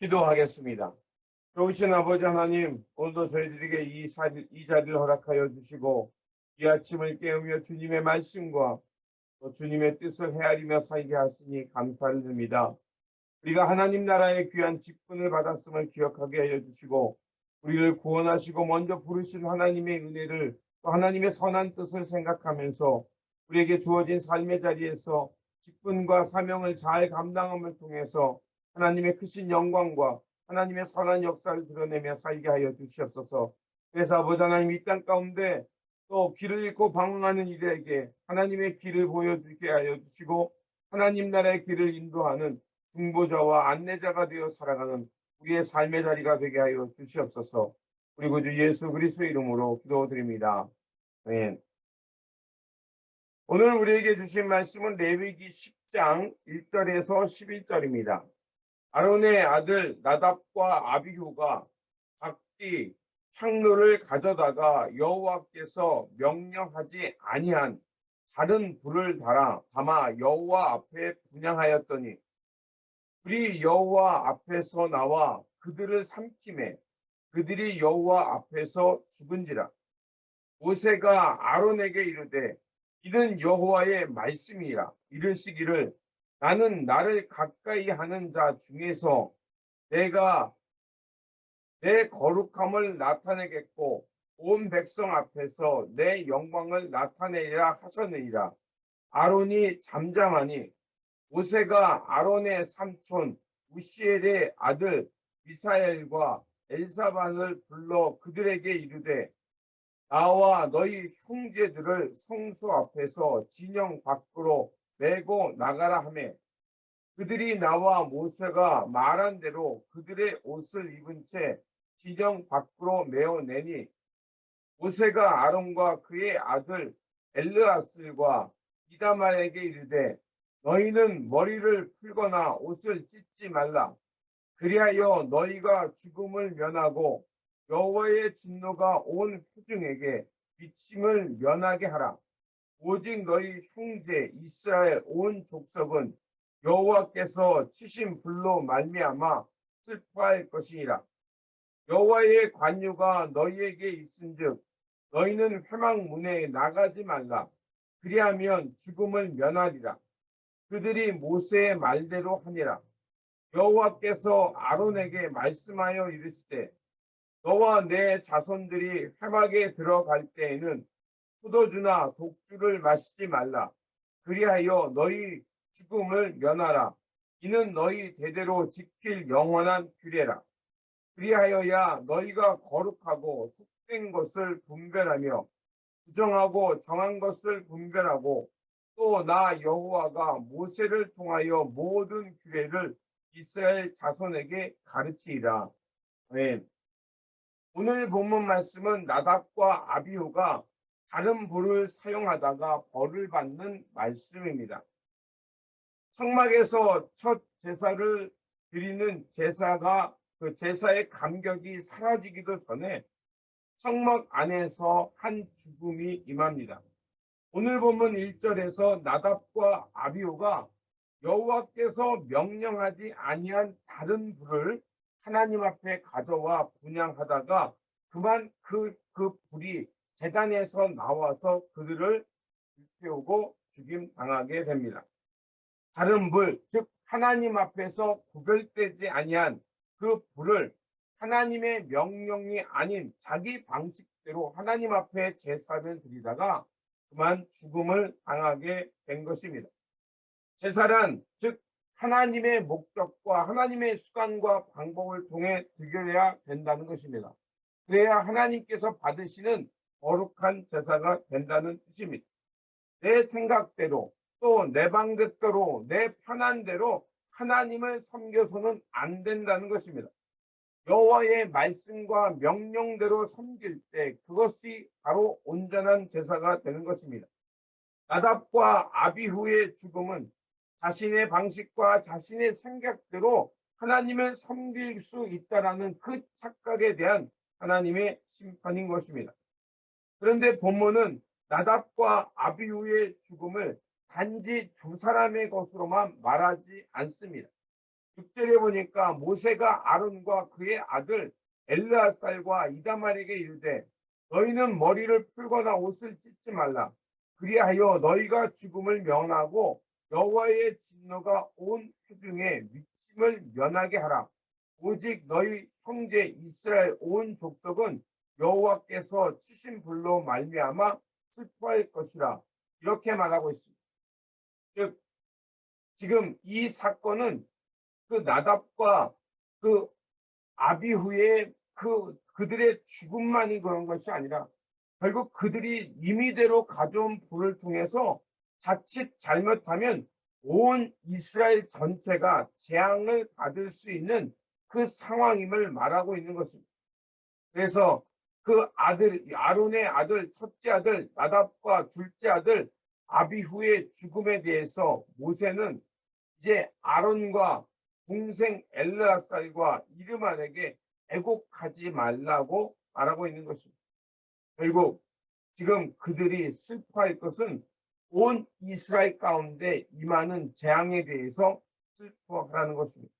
기도하겠습니다. 좋으신 아버지 하나님, 오늘도 저희들에게 이, 자리, 이 자리를 허락하여 주시고 이 아침을 깨우며 주님의 말씀과 또 주님의 뜻을 헤아리며 살게 하시니 감사를 드립니다. 우리가 하나님 나라의 귀한 직분을 받았음을 기억하게 하여 주시고 우리를 구원하시고 먼저 부르신 하나님의 은혜를 또 하나님의 선한 뜻을 생각하면서 우리에게 주어진 삶의 자리에서 직분과 사명을 잘 감당함을 통해서 하나님의 크신 영광과 하나님의 선한 역사를 드러내며 살게 하여 주시옵소서. 그래서 아버지 하나님 이 땅 가운데 또 길을 잃고 방황하는 이들에게 하나님의 길을 보여주게 하여 주시고 하나님 나라의 길을 인도하는 중보자와 안내자가 되어 살아가는 우리의 삶의 자리가 되게 하여 주시옵소서. 우리 구주 예수 그리스도의 이름으로 기도드립니다. 아멘. 오늘 우리에게 주신 말씀은 레위기 10장 1절에서 11절입니다. 아론의 아들 나답과 아비후가 각기 향로를 가져다가 여호와께서 명령하지 아니한 다른 불을 달아 담아 여호와 앞에 분양하였더니 불이 여호와 앞에서 나와 그들을 삼킴에 그들이 여호와 앞에서 죽은지라. 모세가 아론에게 이르되 이는 여호와의 말씀이라 이르시기를 나는 나를 가까이 하는 자 중에서 내가 내 거룩함을 나타내겠고 온 백성 앞에서 내 영광을 나타내리라 하셨느니라. 아론이 잠잠하니 모세가 아론의 삼촌 우시엘의 아들 미사엘과 엘사반을 불러 그들에게 이르되 나와 너희 형제들을 성소 앞에서 진영 밖으로 메고 나가라 하매. 그들이 나와 모세가 말한 대로 그들의 옷을 입은 채 진영 밖으로 메어내니 모세가 아론과 그의 아들 엘르아슬과 이다말에게 이르되 너희는 머리를 풀거나 옷을 찢지 말라. 그리하여 너희가 죽음을 면하고 여호와의 진노가 온 회중에게 미침을 면하게 하라 오직 너희 형제 이스라엘 온 족속은 여호와께서 치신 불로 말미암아 슬퍼할 것이니라. 여호와의 관유가 너희에게 있은즉 너희는 회망문에 나가지 말라. 그리하면 죽음을 면하리라. 그들이 모세의 말대로 하니라. 여호와께서 아론에게 말씀하여 이르시되 너와 내 자손들이 회막에 들어갈 때에는 포도주나 독주를 마시지 말라. 그리하여 너희 죽음을 면하라. 이는 너희 대대로 지킬 영원한 규례라. 그리하여야 너희가 거룩하고 속된 것을 분별하며 부정하고 정한 것을 분별하고 또 나 여호와가 모세를 통하여 모든 규례를 이스라엘 자손에게 가르치리라. 아멘. 오늘 본문 말씀은 나답과 아비호가 다른 불을 사용하다가 벌을 받는 말씀입니다. 성막에서 첫 제사를 드리는 제사가 그 제사의 감격이 사라지기도 전에 성막 안에서 한 죽음이 임합니다. 오늘 보면 1절에서 나답과 아비오가 여호와께서 명령하지 아니한 다른 불을 하나님 앞에 가져와 분양하다가 그만 그, 그 불이 재단에서 나와서 그들을 불태우고 죽임 당하게 됩니다. 다른 불, 즉 하나님 앞에서 구별되지 아니한 그 불을 하나님의 명령이 아닌 자기 방식대로 하나님 앞에 제사를 드리다가 그만 죽음을 당하게 된 것입니다. 제사란 즉 하나님의 목적과 하나님의 수단과 방법을 통해 드려야 된다는 것입니다. 그래야 하나님께서 받으시는 거룩한 제사가 된다는 뜻입니다. 내 생각대로 또 내 방법대로 내 편한 대로 하나님을 섬겨서는 안 된다는 것입니다. 여호와의 말씀과 명령대로 섬길 때 그것이 바로 온전한 제사가 되는 것입니다. 나답과 아비후의 죽음은 자신의 방식과 자신의 생각대로 하나님을 섬길 수 있다라는 그 착각에 대한 하나님의 심판인 것입니다. 그런데 본문은 나답과 아비후의 죽음을 단지 두 사람의 것으로만 말하지 않습니다. 6절에 보니까 모세가 아론과 그의 아들 엘르아살과 이다말에게 이르되 너희는 머리를 풀거나 옷을 찢지 말라. 그리하여 너희가 죽음을 면하고 여호와의 진노가 온 회중에 미침을 면하게 하라. 오직 너희 형제 이스라엘 온 족속은 여호와께서 치신 불로 말미암아 슬퍼할 것이라. 이렇게 말하고 있습니다. 즉 지금 이 사건은 그 나답과 그 아비후의 그 그들의 죽음만이 그런 것이 아니라 결국 그들이 임의대로 가져온 불을 통해서 자칫 잘못하면 온 이스라엘 전체가 재앙을 받을 수 있는 그 상황임을 말하고 있는 것입니다. 그래서 그 아들 아론의 아들 첫째 아들 나답과 둘째 아들 아비후의 죽음에 대해서 모세는 이제 아론과 동생 엘르아살과 이르만에게 애곡하지 말라고 말하고 있는 것입니다. 결국 지금 그들이 슬퍼할 것은 온 이스라엘 가운데 임하는 재앙에 대해서 슬퍼하라는 것입니다.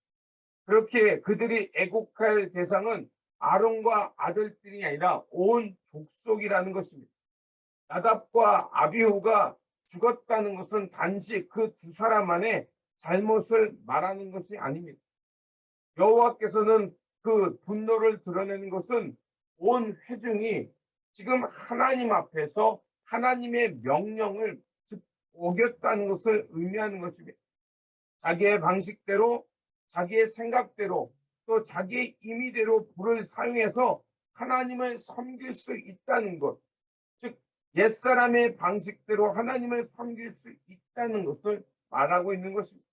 그렇게 그들이 애곡할 대상은 아론과 아들들이 아니라 온 족속이라는 것입니다. 나답과 아비후가 죽었다는 것은 단지 그 두 사람만의 잘못을 말하는 것이 아닙니다. 여호와께서는 그 분노를 드러내는 것은 온 회중이 지금 하나님 앞에서 하나님의 명령을 어겼다는 것을 의미하는 것입니다. 자기의 방식대로, 자기의 생각대로, 또 자기의 임의대로 불을 사용해서 하나님을 섬길 수 있다는 것. 즉, 옛사람의 방식대로 하나님을 섬길 수 있다는 것을 말하고 있는 것입니다.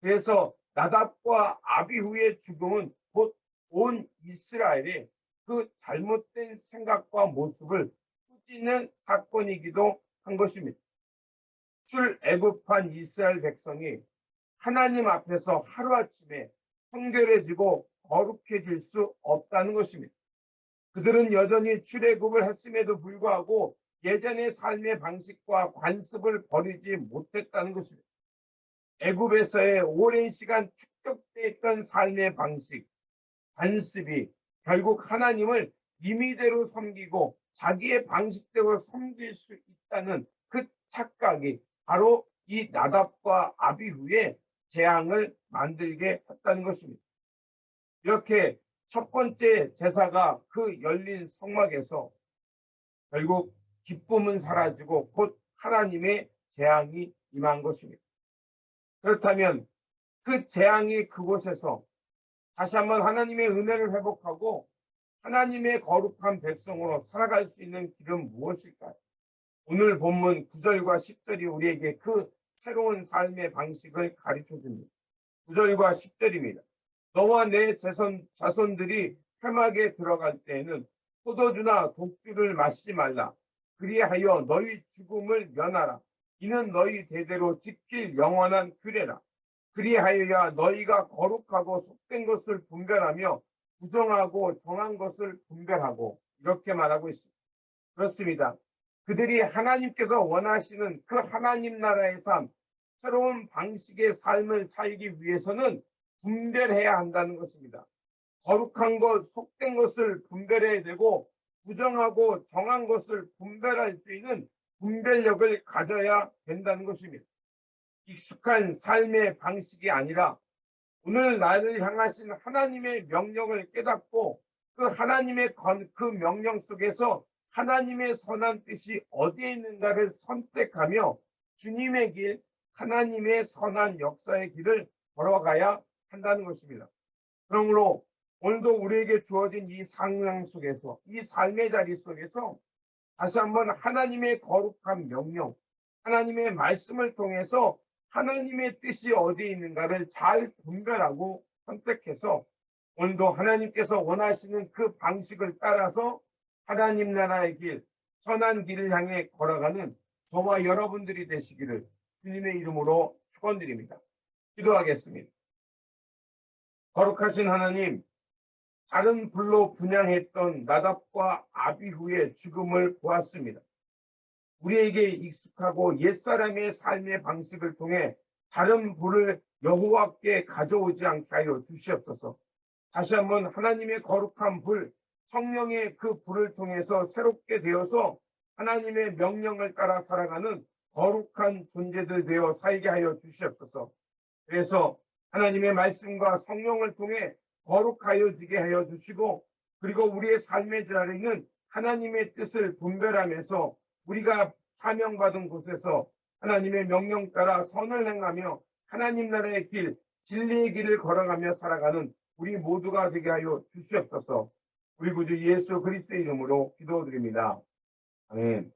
그래서 나답과 아비후의 죽음은 곧 온 이스라엘의 그 잘못된 생각과 모습을 꾸짖는 사건이기도 한 것입니다. 출애굽한 이스라엘 백성이 하나님 앞에서 하루아침에 성결해지고 거룩해질 수 없다는 것입니다. 그들은 여전히 출애굽을 했음에도 불구하고 예전의 삶의 방식과 관습을 버리지 못했다는 것입니다. 애굽에서의 오랜 시간 축적돼 있던 삶의 방식, 관습이 결국 하나님을 임의대로 섬기고 자기의 방식대로 섬길 수 있다는 그 착각이 바로 이 나답과 아비후의 재앙을 만들게 했다는 것입니다. 이렇게 첫 번째 제사가 그 열린 성막에서 결국 기쁨은 사라지고 곧 하나님의 재앙이 임한 것입니다. 그렇다면 그 재앙이 그곳에서 다시 한번 하나님의 은혜를 회복하고 하나님의 거룩한 백성으로 살아갈 수 있는 길은 무엇일까요? 오늘 본문 9절과 10절이 우리에게 그 새로운 삶의 방식을 가르쳐 줍니다. 9절과 10절입니다. 너와 내 자손, 자손들이 회막에 들어갈 때에는 포도주나 독주를 마시지 말라. 그리하여 너희 죽음을 면하라. 이는 너희 대대로 지킬 영원한 규례라. 그리하여야 너희가 거룩하고 속된 것을 분별하며 부정하고 정한 것을 분별하고 이렇게 말하고 있습니다. 그렇습니다. 그들이 하나님께서 원하시는 그 하나님 나라의 삶, 새로운 방식의 삶을 살기 위해서는 분별해야 한다는 것입니다. 거룩한 것, 속된 것을 분별해야 되고 부정하고 정한 것을 분별할 수 있는 분별력을 가져야 된다는 것입니다. 익숙한 삶의 방식이 아니라 오늘 나를 향하신 하나님의 명령을 깨닫고 그 하나님의 그 명령 속에서 하나님의 선한 뜻이 어디에 있는가를 선택하며 주님의 길, 하나님의 선한 역사의 길을 걸어가야 한다는 것입니다. 그러므로 오늘도 우리에게 주어진 이 상황 속에서, 이 삶의 자리 속에서 다시 한번 하나님의 거룩한 명령, 하나님의 말씀을 통해서 하나님의 뜻이 어디에 있는가를 잘 분별하고 선택해서 오늘도 하나님께서 원하시는 그 방식을 따라서 하나님 나라의 길, 선한 길을 향해 걸어가는 저와 여러분들이 되시기를 주님의 이름으로 축원드립니다. 기도하겠습니다. 거룩하신 하나님, 다른 불로 분양했던 나답과 아비후의 죽음을 보았습니다. 우리에게 익숙하고 옛사람의 삶의 방식을 통해 다른 불을 여호와께 가져오지 않게 하여 주시옵소서. 다시 한번 하나님의 거룩한 불, 성령의 그 불을 통해서 새롭게 되어서 하나님의 명령을 따라 살아가는 거룩한 존재들 되어 살게 하여 주시옵소서. 그래서 하나님의 말씀과 성령을 통해 거룩하여지게 하여 주시고 그리고 우리의 삶의 자리는 하나님의 뜻을 분별하면서 우리가 사명받은 곳에서 하나님의 명령 따라 선을 행하며 하나님 나라의 길, 진리의 길을 걸어가며 살아가는 우리 모두가 되게 하여 주시옵소서. 우리 구주 예수 그리스도의 이름으로 기도드립니다. 아멘.